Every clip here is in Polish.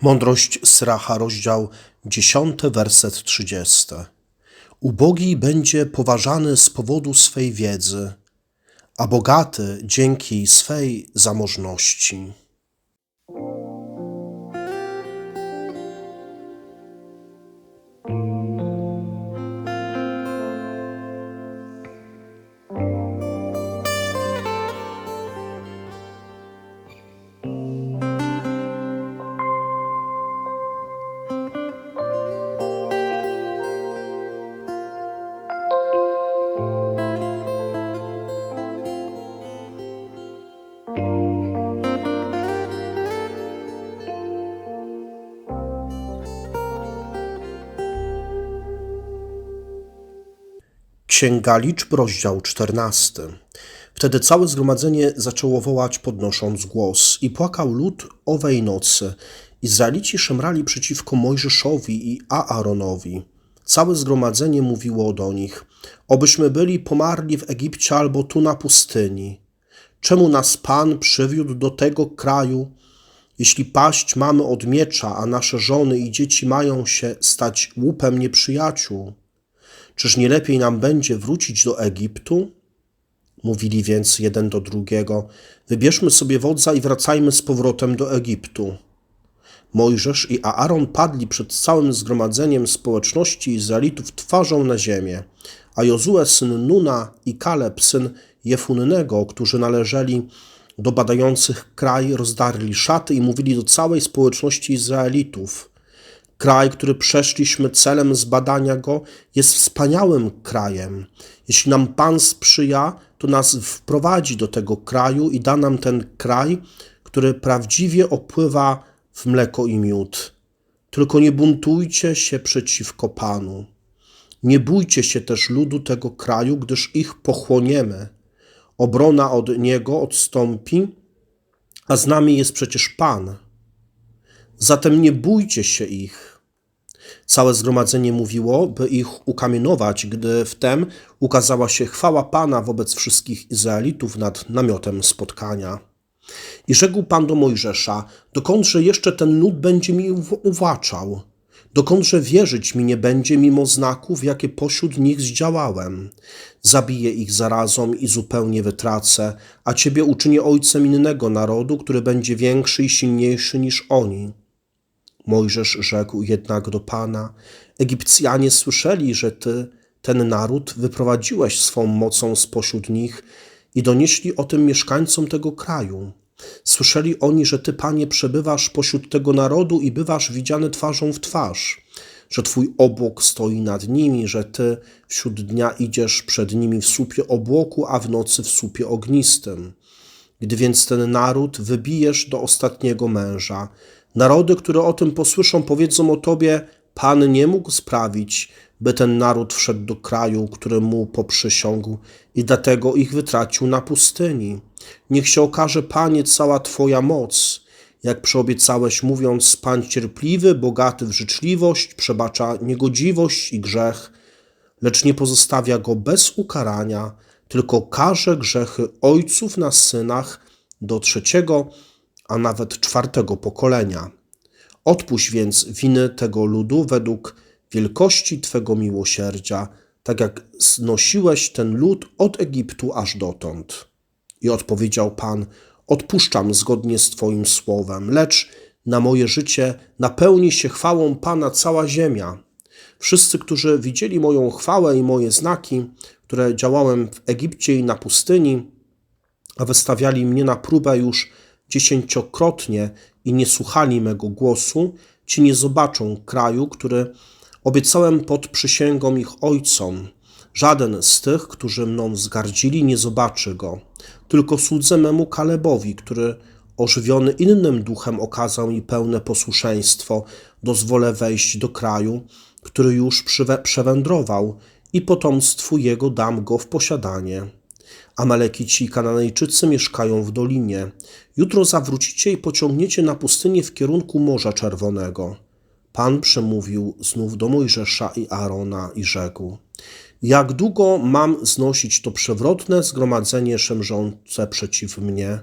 Mądrość Syracha, rozdział 10, werset 30. Ubogi będzie poważany z powodu swej wiedzy, a bogaty dzięki swej zamożności. Księga Liczb, rozdział 14. Wtedy całe zgromadzenie zaczęło wołać, podnosząc głos, i płakał lud owej nocy. Izraelici szemrali przeciwko Mojżeszowi i Aaronowi. Całe zgromadzenie mówiło do nich: Obyśmy byli pomarli w Egipcie albo tu na pustyni. Czemu nas Pan przywiódł do tego kraju? Jeśli paść mamy od miecza, a nasze żony i dzieci mają się stać łupem nieprzyjaciół, Czyż nie lepiej nam będzie wrócić do Egiptu? Mówili więc jeden do drugiego: Wybierzmy sobie wodza i wracajmy z powrotem do Egiptu. Mojżesz i Aaron padli przed całym zgromadzeniem społeczności Izraelitów twarzą na ziemię, a Jozue syn Nuna i Kaleb syn Jefunnego, którzy należeli do badających kraj, rozdarli szaty i mówili do całej społeczności Izraelitów: Kraj, który przeszliśmy celem zbadania go, jest wspaniałym krajem. Jeśli nam Pan sprzyja, to nas wprowadzi do tego kraju i da nam ten kraj, który prawdziwie opływa w mleko i miód. Tylko nie buntujcie się przeciwko Panu. Nie bójcie się też ludu tego kraju, gdyż ich pochłoniemy. Obrona od niego odstąpi, a z nami jest przecież Pan. Zatem nie bójcie się ich. Całe zgromadzenie mówiło, by ich ukamienować, gdy wtem ukazała się chwała Pana wobec wszystkich Izraelitów nad namiotem spotkania. I rzekł Pan do Mojżesza, dokądże jeszcze ten lud będzie mi uwaczał? Dokądże wierzyć mi nie będzie mimo znaków, jakie pośród nich zdziałałem? Zabiję ich zarazą i zupełnie wytracę, a Ciebie uczynię ojcem innego narodu, który będzie większy i silniejszy niż oni. Mojżesz rzekł jednak do Pana: Egipcjanie słyszeli, że Ty ten naród wyprowadziłeś swą mocą spośród nich i donieśli o tym mieszkańcom tego kraju. Słyszeli oni, że Ty, Panie, przebywasz pośród tego narodu i bywasz widziany twarzą w twarz, że Twój obłok stoi nad nimi, że Ty wśród dnia idziesz przed nimi w słupie obłoku, a w nocy w słupie ognistym. Gdy więc ten naród wybijesz do ostatniego męża, Narody, które o tym posłyszą, powiedzą o Tobie: Pan nie mógł sprawić, by ten naród wszedł do kraju, który mu poprzysiągł, i dlatego ich wytracił na pustyni. Niech się okaże, Panie, cała Twoja moc, jak przyobiecałeś, mówiąc: Pan cierpliwy, bogaty w życzliwość, przebacza niegodziwość i grzech, lecz nie pozostawia go bez ukarania, tylko karze grzechy ojców na synach do trzeciego a nawet czwartego pokolenia. Odpuść więc winy tego ludu według wielkości Twego miłosierdzia, tak jak znosiłeś ten lud od Egiptu aż dotąd. I odpowiedział Pan: Odpuszczam zgodnie z Twoim słowem, lecz na moje życie napełni się chwałą Pana cała ziemia. Wszyscy, którzy widzieli moją chwałę i moje znaki, które działałem w Egipcie i na pustyni, a wystawiali mnie na próbę już dziesięciokrotnie i nie słuchali mego głosu, ci nie zobaczą kraju, który obiecałem pod przysięgą ich ojcom. Żaden z tych, którzy mną wzgardzili, nie zobaczy go. Tylko słudzę memu Kalebowi, który ożywiony innym duchem okazał mi pełne posłuszeństwo, dozwolę wejść do kraju, który już przewędrował i potomstwu jego dam go w posiadanie. Amalekici i Kananejczycy mieszkają w dolinie. Jutro zawrócicie i pociągniecie na pustynię w kierunku Morza Czerwonego. Pan przemówił znów do Mojżesza i Arona i rzekł: Jak długo mam znosić to przewrotne zgromadzenie szemrzące przeciw mnie?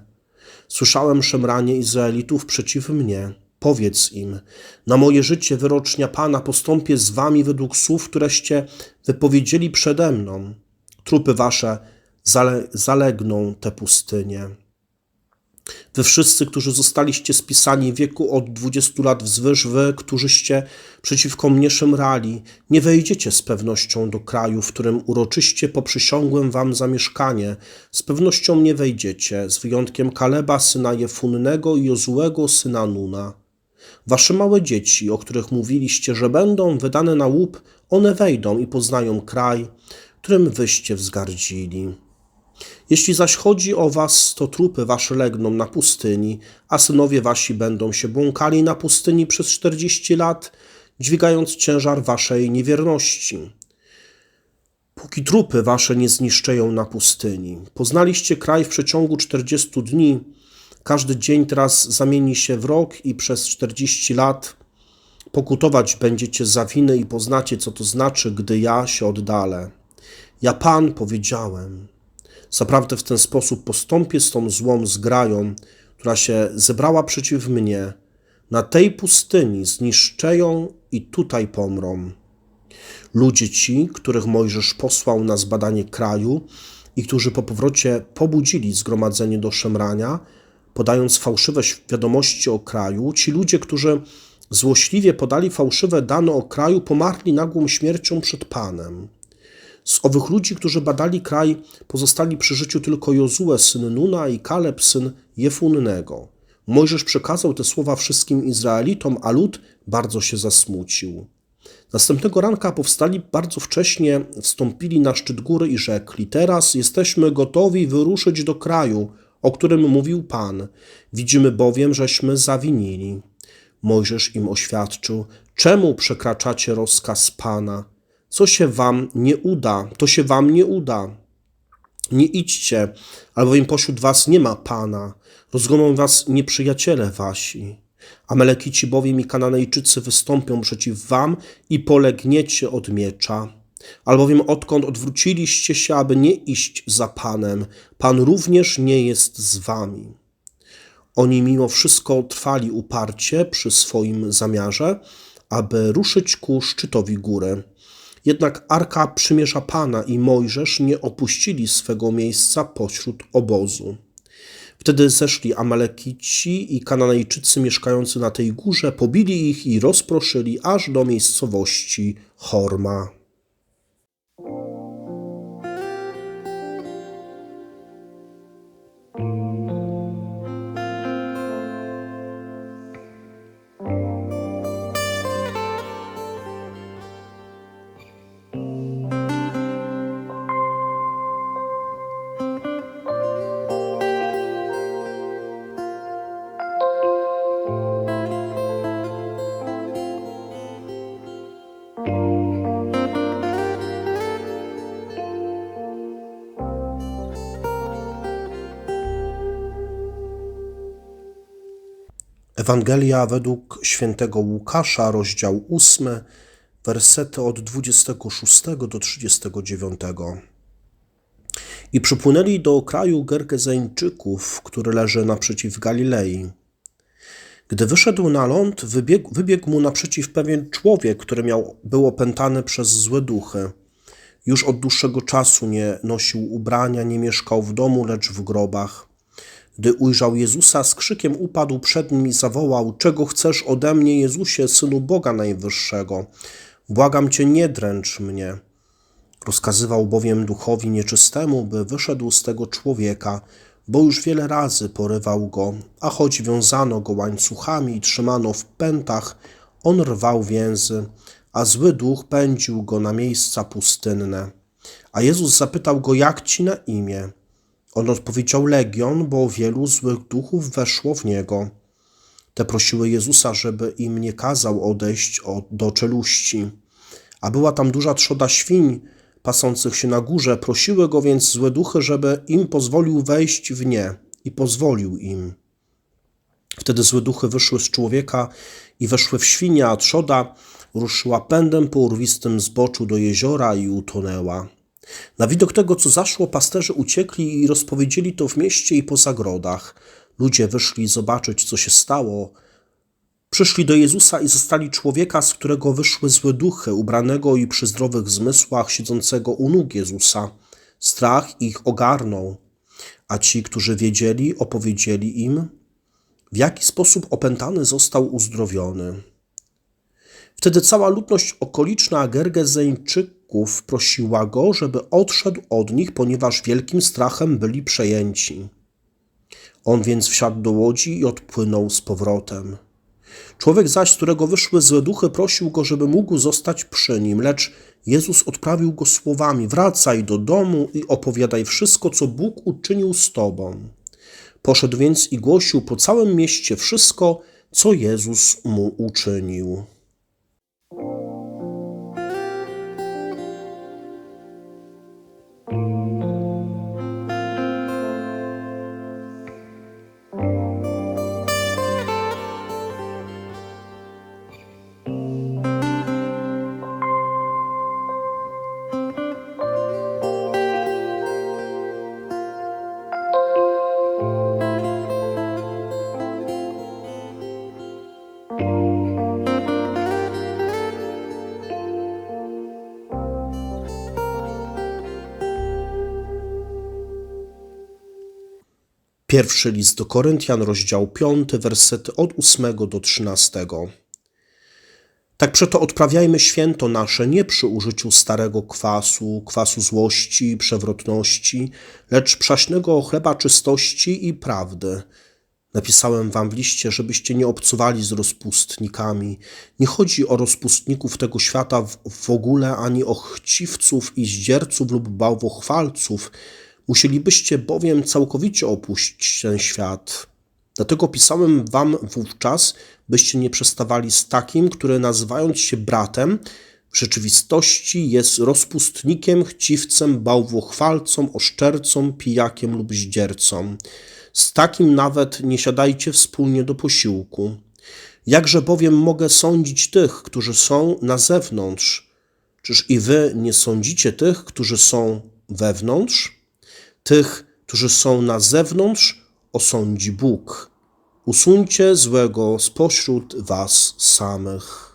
Słyszałem szemranie Izraelitów przeciw mnie. Powiedz im, na moje życie wyrocznia Pana postąpię z wami według słów, któreście wypowiedzieli przede mną. Trupy wasze zale zalegną te pustynie. Wy wszyscy, którzy zostaliście spisani w wieku od 20 lat wzwyż, wy, którzyście przeciwko mnie szemrali, nie wejdziecie z pewnością do kraju, w którym uroczyście poprzysiągłem wam zamieszkanie. Z pewnością nie wejdziecie, z wyjątkiem Kaleba, syna Jefunnego i Jozułego, syna Nuna. Wasze małe dzieci, o których mówiliście, że będą wydane na łup, one wejdą i poznają kraj, którym wyście wzgardzili. Jeśli zaś chodzi o was, to trupy wasze legną na pustyni, a synowie wasi będą się błąkali na pustyni przez czterdzieści lat, dźwigając ciężar waszej niewierności. Póki trupy wasze nie zniszczeją na pustyni. Poznaliście kraj w przeciągu czterdziestu dni. Każdy dzień teraz zamieni się w rok i przez czterdzieści lat pokutować będziecie za winy i poznacie, co to znaczy, gdy ja się oddalę. Ja Pan powiedziałem. Zaprawdę w ten sposób postąpię z tą złą zgrają, która się zebrała przeciw mnie. Na tej pustyni zniszczę ją i tutaj pomrą. Ludzie ci, których Mojżesz posłał na zbadanie kraju i którzy po powrocie pobudzili zgromadzenie do szemrania, podając fałszywe wiadomości o kraju, ci ludzie, którzy złośliwie podali fałszywe dane o kraju, pomarli nagłą śmiercią przed Panem. Z owych ludzi, którzy badali kraj, pozostali przy życiu tylko Jozue, syn Nuna i Kaleb, syn Jefunnego. Mojżesz przekazał te słowa wszystkim Izraelitom, a lud bardzo się zasmucił. Następnego ranka powstali bardzo wcześnie, wstąpili na szczyt góry i rzekli: Teraz jesteśmy gotowi wyruszyć do kraju, o którym mówił Pan. Widzimy bowiem, żeśmy zawinili. Mojżesz im oświadczył: Czemu przekraczacie rozkaz Pana? Co się wam nie uda, to się wam nie uda. Nie idźcie, albowiem pośród was nie ma Pana, rozgoną was nieprzyjaciele wasi. Amalekici bowiem i Kananejczycy wystąpią przeciw wam i polegniecie od miecza. Albowiem odkąd odwróciliście się, aby nie iść za Panem, Pan również nie jest z wami. Oni mimo wszystko trwali uparcie przy swoim zamiarze, aby ruszyć ku szczytowi góry. Jednak Arka Przymierza Pana i Mojżesz nie opuścili swego miejsca pośród obozu. Wtedy zeszli Amalekici i Kananejczycy mieszkający na tej górze, pobili ich i rozproszyli aż do miejscowości Horma. Ewangelia według świętego Łukasza, rozdział 8, wersety od 26 do 39. I przypłynęli do kraju Gergezeńczyków, który leży naprzeciw Galilei. Gdy wyszedł na ląd, wybiegł, wybiegł mu naprzeciw pewien człowiek, który miał, był opętany przez złe duchy. Już od dłuższego czasu nie nosił ubrania, nie mieszkał w domu, lecz w grobach. Gdy ujrzał Jezusa, z krzykiem upadł przed nim i zawołał: Czego chcesz ode mnie, Jezusie, synu Boga Najwyższego? Błagam cię, nie dręcz mnie. Rozkazywał bowiem duchowi nieczystemu, by wyszedł z tego człowieka, bo już wiele razy porywał go, a choć wiązano go łańcuchami i trzymano w pętach, on rwał więzy, a zły duch pędził go na miejsca pustynne. A Jezus zapytał go, jak ci na imię? On odpowiedział Legion, bo wielu złych duchów weszło w niego. Te prosiły Jezusa, żeby im nie kazał odejść od, do czeluści. A była tam duża trzoda świń pasących się na górze. Prosiły go więc złe duchy, żeby im pozwolił wejść w nie i pozwolił im. Wtedy złe duchy wyszły z człowieka i weszły w świnia, a trzoda ruszyła pędem po urwistym zboczu do jeziora i utonęła. Na widok tego, co zaszło, pasterze uciekli i rozpowiedzieli to w mieście i po zagrodach. Ludzie wyszli zobaczyć, co się stało. Przyszli do Jezusa i zastali człowieka, z którego wyszły złe duchy, ubranego i przy zdrowych zmysłach, siedzącego u nóg Jezusa. Strach ich ogarnął, a ci, którzy wiedzieli, opowiedzieli im, w jaki sposób opętany został uzdrowiony. Wtedy cała ludność okoliczna Gergezeńczyków prosiła go, żeby odszedł od nich, ponieważ wielkim strachem byli przejęci. On więc wsiadł do łodzi i odpłynął z powrotem. Człowiek zaś, z którego wyszły złe duchy, prosił go, żeby mógł zostać przy nim, lecz Jezus odprawił go słowami: Wracaj do domu i opowiadaj wszystko, co Bóg uczynił z tobą. Poszedł więc i głosił po całym mieście wszystko, co Jezus mu uczynił. Pierwszy list do Koryntian, rozdział 5, wersety od 8 do 13. Tak przeto odprawiajmy święto nasze nie przy użyciu starego kwasu, kwasu złości przewrotności, lecz przaśnego chleba czystości i prawdy. Napisałem wam w liście, żebyście nie obcuwali z rozpustnikami. Nie chodzi o rozpustników tego świata w, w ogóle, ani o chciwców i zdzierców lub bałwochwalców, Musielibyście bowiem całkowicie opuścić ten świat. Dlatego pisałem wam wówczas, byście nie przestawali z takim, który nazywając się bratem, w rzeczywistości jest rozpustnikiem, chciwcem, bałwochwalcą, oszczercą, pijakiem lub zdziercą. Z takim nawet nie siadajcie wspólnie do posiłku. Jakże bowiem mogę sądzić tych, którzy są na zewnątrz? Czyż i wy nie sądzicie tych, którzy są wewnątrz? Tych, którzy są na zewnątrz, osądzi Bóg. Usuńcie złego spośród was samych.